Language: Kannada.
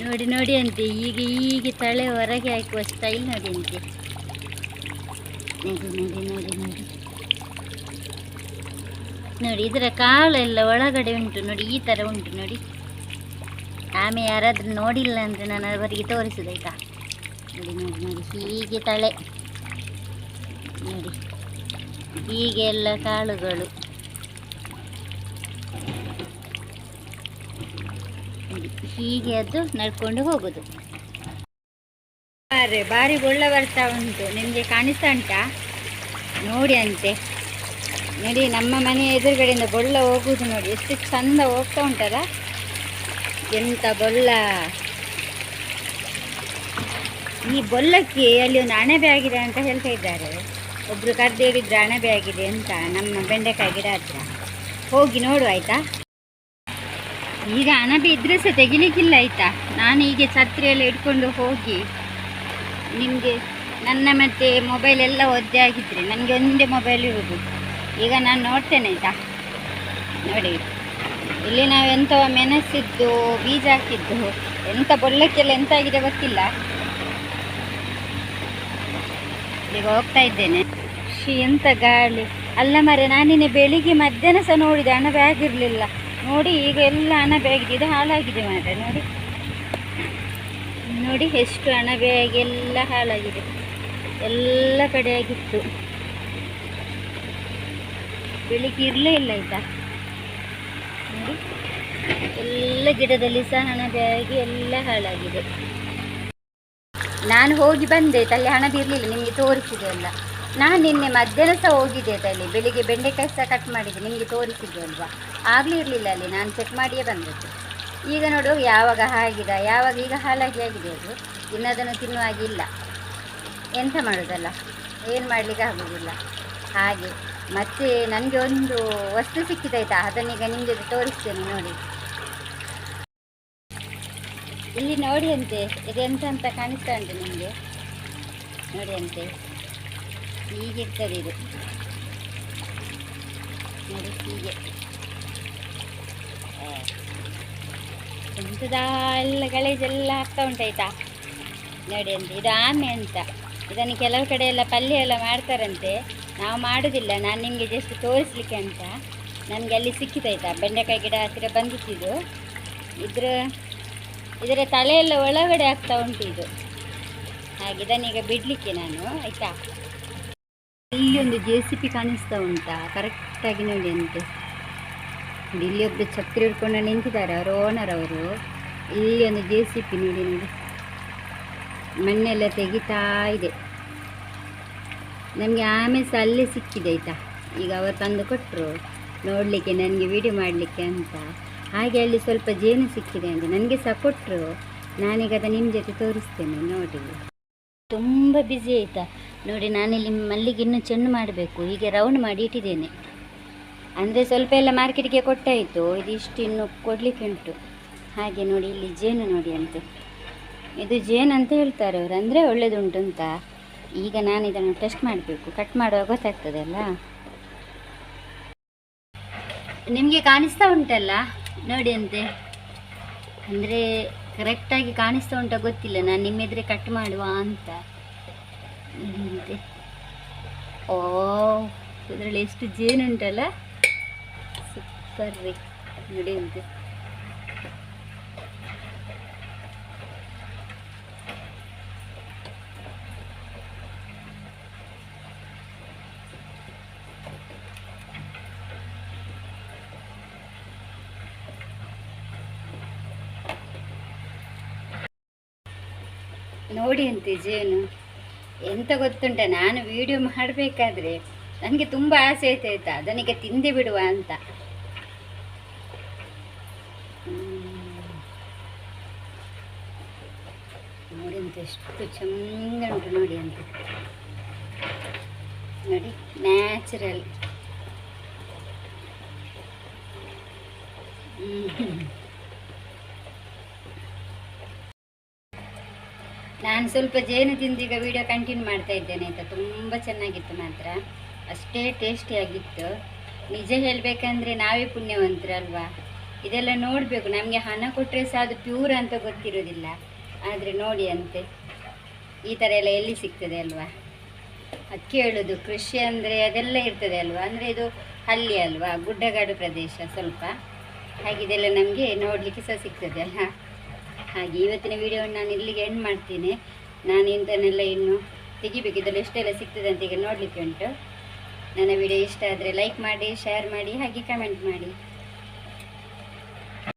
ನೋಡಿ ನೋಡಿ ಅಂತೆ, ಈಗ ಹೀಗೆ ತಳೆ ಹೊರಗೆ ಹಾಕುವ ಸ್ಟೈಲ್ ನೋಡಿ ಅಂತೆ. ನೋಡಿ ನೋಡಿ ನೋಡಿ ನೋಡಿ. ನೋಡಿ, ಇದರ ಕಾಳೆಲ್ಲ ಒಳಗಡೆ ಉಂಟು ನೋಡಿ, ಈ ಥರ ಉಂಟು ನೋಡಿ. ಆಮೆ ಯಾರಾದರೂ ನೋಡಿಲ್ಲ ಅಂದರೆ ನಾನು ಅವರಿಗೆ ತೋರಿಸುದಾಯ್ತಾ? ನೋಡಿ ನೋಡಿ ನೋಡಿ, ಹೀಗೆ ತಳೆ ನೋಡಿ, ಹೀಗೆ ಎಲ್ಲ ಕಾಳುಗಳು. ಹೀಗೆ ಅದು ನಡ್ಕೊಂಡು ಹೋಗುದು. ಬಾರಿ ಬಾರಿ ಗೊಳ್ಳ ಬರ್ತಾ ಉಂಟು. ನಿಮಗೆ ಕಾಣಿಸ್ತಾ ಉಂಟಾ? ನೋಡಿ ಅಂತೆ. ನೋಡಿ, ನಮ್ಮ ಮನೆಯ ಎದುರುಗಡೆಯಿಂದ ಬೊಳ್ಳ ಹೋಗುದು ನೋಡಿ. ಎಷ್ಟು ಚಂದ ಹೋಗ್ತಾ ಉಂಟಲ್ಲ? ಎಂತ ಬೊಳ್ಳ. ಈ ಬೊಲ್ಲಕ್ಕೆ ಅಲ್ಲಿ ಒಂದು ಅಣಬೆ ಆಗಿದೆ ಅಂತ ಹೇಳ್ತಾ ಇದ್ದಾರೆ. ಒಬ್ರು ಕರೆದು ಹೇಳಿದ್ರು ಅಣಬೆ ಆಗಿದೆ ಅಂತ ನಮ್ಮ ಬೆಂಡೆಕಾಯಿ ಗಿಡ ಹತ್ರ. ಹೋಗಿ ನೋಡು, ಆಯ್ತಾ? ಈಗ ಅಣಬೆ ಇದ್ರೆ ಸಹ ತೆಗಿಲಿಕ್ಕಿಲ್ಲ ಆಯ್ತಾ? ನಾನು ಹೀಗೆ ಛತ್ರಿ ಎಲ್ಲ ಇಟ್ಕೊಂಡು ಹೋಗಿ ನಿಮಗೆ ನನ್ನ ಮತ್ತೆ ಮೊಬೈಲ್ ಎಲ್ಲ ಒದ್ದೆ ಆಗಿದ್ರೆ ನನಗೆ ಒಂದೇ ಮೊಬೈಲ್ ಇರುವುದು ಈಗ ನಾನು ನೋಡ್ತೇನೆ ಆಯ್ತಾ? ನೋಡಿ. ಇಲ್ಲಿ ನಾವು ಎಂಥ ಮೆಣಸಿದ್ದು, ಬೀಜ ಹಾಕಿದ್ದು. ಎಂಥ ಬೊಳ್ಳಕ್ಕೆಲ್ಲ ಎಂತ ಆಗಿದೆ ಗೊತ್ತಿಲ್ಲ. ಈಗ ಹೋಗ್ತಾ ಇದ್ದೇನೆ. ಶಿ ಎಂತ ಗಾಳಿ. ಅಲ್ಲ ಮರೆ ನಾನಿನ್ನೆ ಬೆಳಿಗ್ಗೆ ಮಧ್ಯಾಹ್ನ ಸಹ ನೋಡಿದೆ ಅಣಬೆ ಬ್ಯಾಗ್ ಇರಲಿಲ್ಲ. ನೋಡಿ, ಈಗ ಎಲ್ಲ ಹಣ ಆಗಿದೆ ಇದೆ ಹಾಳಾಗಿದೆ ಮಾತ್ರ ನೋಡಿ. ನೋಡಿ, ಎಷ್ಟು ಹಣ ಆಗಿ ಎಲ್ಲ ಹಾಳಾಗಿದೆ. ಎಲ್ಲ ಕಡೆಯಾಗಿತ್ತು. ಬೆಳಿಗ್ಗೆ ಇರಲೇ ಇಲ್ಲ ಆಯ್ತಾ ನೋಡಿ, ಎಲ್ಲ ಗಿಡದಲ್ಲಿ ಸಹ ಹಣ ಬ್ಯಾಗಿ, ಎಲ್ಲ ಹಾಳಾಗಿದೆ. ನಾನು ಹೋಗಿ ಬಂದೆ, ತಲೆ ಹಣ ಇರಲಿಲ್ಲ, ನಿಮಗೆ ತೋರಿಸಿದೆ ಅಲ್ಲ ನಾನು ನಿನ್ನೆ ಮಧ್ಯಾಹ್ನ ಸಹ ಹೋಗಿದ್ದೆ ಅದರಲ್ಲಿ ಬೆಳಿಗ್ಗೆ ಬೆಂಡೆಕಾಯಿ ಸಹ ಕಟ್ ಮಾಡಿದ್ದೆ. ನಿಮಗೆ ತೋರಿಸಿದ್ದೆ ಅಲ್ವಾ? ಆಗಲೇ ಇರಲಿಲ್ಲ ಅಲ್ಲಿ. ನಾನು ಚೆಕ್ ಮಾಡಿಯೇ ಬಂದದ್ದು. ಈಗ ನೋಡು, ಯಾವಾಗ ಹಾಗಿದ, ಯಾವಾಗ ಈಗ ಹಾಳಾಗಿ ಆಗಿದೆ ಅದು? ಇನ್ನದನ್ನು ತಿನ್ನುವ ಹಾಗೆ ಇಲ್ಲ. ಎಂತ ಮಾಡೋದಲ್ಲ? ಏನು ಮಾಡಲಿಕ್ಕೆ ಆಗೋದಿಲ್ಲ. ಹಾಗೆ. ಮತ್ತೆ ನನಗೆ ಒಂದು ವಸ್ತು ಸಿಕ್ಕಿದಾಯ್ತಾ? ಅದನ್ನೀಗ ಜೊತೆ ತೋರಿಸ್ತೇನೆ ನೋಡಿ. ಇಲ್ಲಿ ನೋಡಿ ಅಂತೆ. ಇದೆಂತ ಅಂತ ಕಾಣಿಸ್ತಾ ಉಂಟು ನಿಮಗೆ? ನೋಡಿ ಅಂತೆ. ಹೀಗಿರ್ತದೆ ಇದು. ನೋಡಿ ಹೀಗೆ. ಆ. ಎಂತದ ಎಲ್ಲ ಗಳೇಜೆಲ್ಲ ಆಗ್ತಾ ಉಂಟಾಯ್ತಾ ನೋಡಿ ಅಂತ, ಇದು ಆಮೆ ಅಂತ. ಇದನ್ನು ಕೆಲವು ಕಡೆ ಎಲ್ಲ ಪಲ್ಯ ಎಲ್ಲ ಮಾಡ್ತಾರಂತೆ. ನಾವು ಮಾಡೋದಿಲ್ಲ, ನಾನು ನಿಮಗೆ ಜಸ್ಟ್ ತೋರಿಸ್ಲಿಕ್ಕೆ ಅಂತ. ನನಗೆ ಅಲ್ಲಿ ಸಿಕ್ಕಿತಾಯ್ತಾ ಬೆಂಡೆಕಾಯಿ ಗಿಡ ಹತ್ತಿರ ಬಂದಿತ್ತಿದು ಇದ್ರ, ಇದರ ತಲೆಯೆಲ್ಲ ಒಳಗಡೆ ಆಗ್ತಾ ಉಂಟು ಇದು. ಹಾಗೆ ಇದನ್ನೀಗ ಬಿಡಲಿಕ್ಕೆ ನಾನು, ಆಯಿತಾ? ಇಲ್ಲಿ ಒಂದು ಜೆ ಸಿ ಪಿ ಕಾಣಿಸ್ತಾ ಉಂಟಾ? ಕರೆಕ್ಟಾಗಿ ನೋಡಿ ಅಂತೆ. ಇಲ್ಲಿ ಒಬ್ಬರು ಛತ್ರಿ ಹಿಡ್ಕೊಂಡು ನಿಂತಿದ್ದಾರೆ, ಅವರು ಓನರ್ ಅವರು. ಇಲ್ಲಿ ಒಂದು ಜೆ ಸಿ ಪಿ ನೋಡಿ ನೋಡಿ. ಮಣ್ಣೆಲ್ಲ ತೆಗಿತಾ ಇದೆ. ನಮಗೆ ಆಮೇಲೆ ಸಹ ಅಲ್ಲೇ ಸಿಕ್ಕಿದೆ, ಆಯಿತಾ? ಈಗ ಅವರು ತಂದು ಕೊಟ್ಟರು ನೋಡಲಿಕ್ಕೆ, ನನಗೆ ವಿಡಿಯೋ ಮಾಡಲಿಕ್ಕೆ ಅಂತ. ಹಾಗೆ ಅಲ್ಲಿ ಸ್ವಲ್ಪ ಜೇನು ಸಿಕ್ಕಿದೆ ಅಂತ. ನನಗೆ ಸಹ ಕೊಟ್ಟರು ನಾನೀಗ ಅದನ್ನು ನಿಮ್ಮ ಜೊತೆ ತೋರಿಸ್ತೇನೆ, ನೋಡಿ. ತುಂಬ ಬ್ಯುಸಿ ಆಯಿತಾ? ನೋಡಿ, ನಾನಿಲ್ಲಿ ಮಲ್ಲಿಗೆ ಇನ್ನೂ ಚೆಂಡು ಮಾಡಬೇಕು. ಹೀಗೆ ರೌಂಡ್ ಮಾಡಿ ಇಟ್ಟಿದ್ದೇನೆ. ಅಂದರೆ ಸ್ವಲ್ಪ ಎಲ್ಲ ಮಾರ್ಕೆಟ್ಗೆ ಕೊಟ್ಟಾಯಿತು ಇದಿಷ್ಟು ಇನ್ನು ಕೊಡಲಿಕ್ಕೆ ಉಂಟು. ಹಾಗೆ ನೋಡಿ, ಇಲ್ಲಿ ಜೇನು ನೋಡಿ ಅಂತೆ. ಇದು ಜೇನು ಅಂತ ಹೇಳ್ತಾರೆ ಅವರು. ಅಂದರೆ ಒಳ್ಳೆಯದುಂಟು ಅಂತ. ಈಗ ನಾನು ಇದನ್ನು ಟೆಸ್ಟ್ ಮಾಡಬೇಕು. ಕಟ್ ಮಾಡುವಾಗ ಗೊತ್ತಾಗ್ತದಲ್ಲ? ನಿಮಗೆ ಕಾಣಿಸ್ತಾ ಉಂಟಲ್ಲ? ನೋಡಿ ಅಂತೆ. ಅಂದರೆ ಕರೆಕ್ಟಾಗಿ ಕಾಣಿಸ್ತಾ ಉಂಟ ಗೊತ್ತಿಲ್ಲ. ನಾನು ನಿಮ್ಮೆದ್ರೆ ಕಟ್ ಮಾಡುವ ಅಂತ. ಓ ಇದರಲ್ಲಿ ಎಷ್ಟು ಜೇನು ಉಂಟಲ್ಲ? ಸೂಪರ್ ರೀ ನೋಡಿ ಅಂತೆ ನೋಡಿ ಅಂತೆ ಜೇನು. ಎಂತ ಗೊತ್ತುಂಟ, ನಾನು ವಿಡಿಯೋ ಮಾಡಬೇಕಾದ್ರೆ ನನಗೆ ತುಂಬ ಆಸೆ ಆಯ್ತು ಆಯ್ತಾ ಅದನಿಗೆ ತಿಂದೆ ಬಿಡುವ ಅಂತ. ನೋಡಿ ಅಂತ ಎಷ್ಟು ಚೆಂದ ಉಂಟು ನೋಡಿ ಅಂತ. ನೋಡಿ ನ್ಯಾಚುರಲ್ ನಾನು ಸ್ವಲ್ಪ ಜೇನು ತಿಂದು ಈಗ ವಿಡಿಯೋ ಕಂಟಿನ್ಯೂ ಮಾಡ್ತಾ ಇದ್ದೇನೆ ಆಯಿತಾ ತುಂಬ ಚೆನ್ನಾಗಿತ್ತು ಮಾತ್ರ. ಅಷ್ಟೇ ಟೇಸ್ಟಿಯಾಗಿತ್ತು ನಿಜ ಹೇಳಬೇಕಂದ್ರೆ ನಾವೇ ಪುಣ್ಯವಂತರಲ್ವಾ? ಇದೆಲ್ಲ ನೋಡಬೇಕು. ನಮಗೆ ಹಣ ಕೊಟ್ಟರೆ ಸಹ ಅದು ಪ್ಯೂರ್ ಅಂತ ಗೊತ್ತಿರೋದಿಲ್ಲ ಆದರೆ ನೋಡಿ ಅಂತೆ, ಈ ಥರ ಎಲ್ಲ ಎಲ್ಲಿ ಸಿಗ್ತದೆ ಅಲ್ವಾ? ಅದಕ್ಕೆ ಹೇಳೋದು ಕೃಷಿ ಅಂದರೆ ಅದೆಲ್ಲ ಇರ್ತದೆ ಅಲ್ವಾ? ಅಂದರೆ ಇದು ಹಳ್ಳಿ ಅಲ್ವಾ? ಗುಡ್ಡಗಾಡು ಪ್ರದೇಶ ಸ್ವಲ್ಪ. ಹಾಗಿದೆಲ್ಲ ನಮಗೆ ನೋಡಲಿಕ್ಕೆ ಸಹ ಸಿಗ್ತದೆ ಅಲ್ಲ? ಹಾಗೆ ಇವತ್ತಿನ ವಿಡಿಯೋವನ್ನು ನಾನು ಇಲ್ಲಿಗೆ ಎಂಡ್ ಮಾಡ್ತೀನಿ. ನಾನು ಇಂಥನ್ನೆಲ್ಲ ಇನ್ನು ತೆಗಿಬೇಕು ಇದರಲ್ಲಿ ಎಷ್ಟೆಲ್ಲ ಸಿಗ್ತದೆ ಅಂತ ಈಗ ನೋಡಲಿಕ್ಕೆ ಉಂಟು. ನನ್ನ ವಿಡಿಯೋ ಇಷ್ಟ ಆದರೆ ಲೈಕ್ ಮಾಡಿ ಶೇರ್ ಮಾಡಿ, ಹಾಗೆ ಕಮೆಂಟ್ ಮಾಡಿ.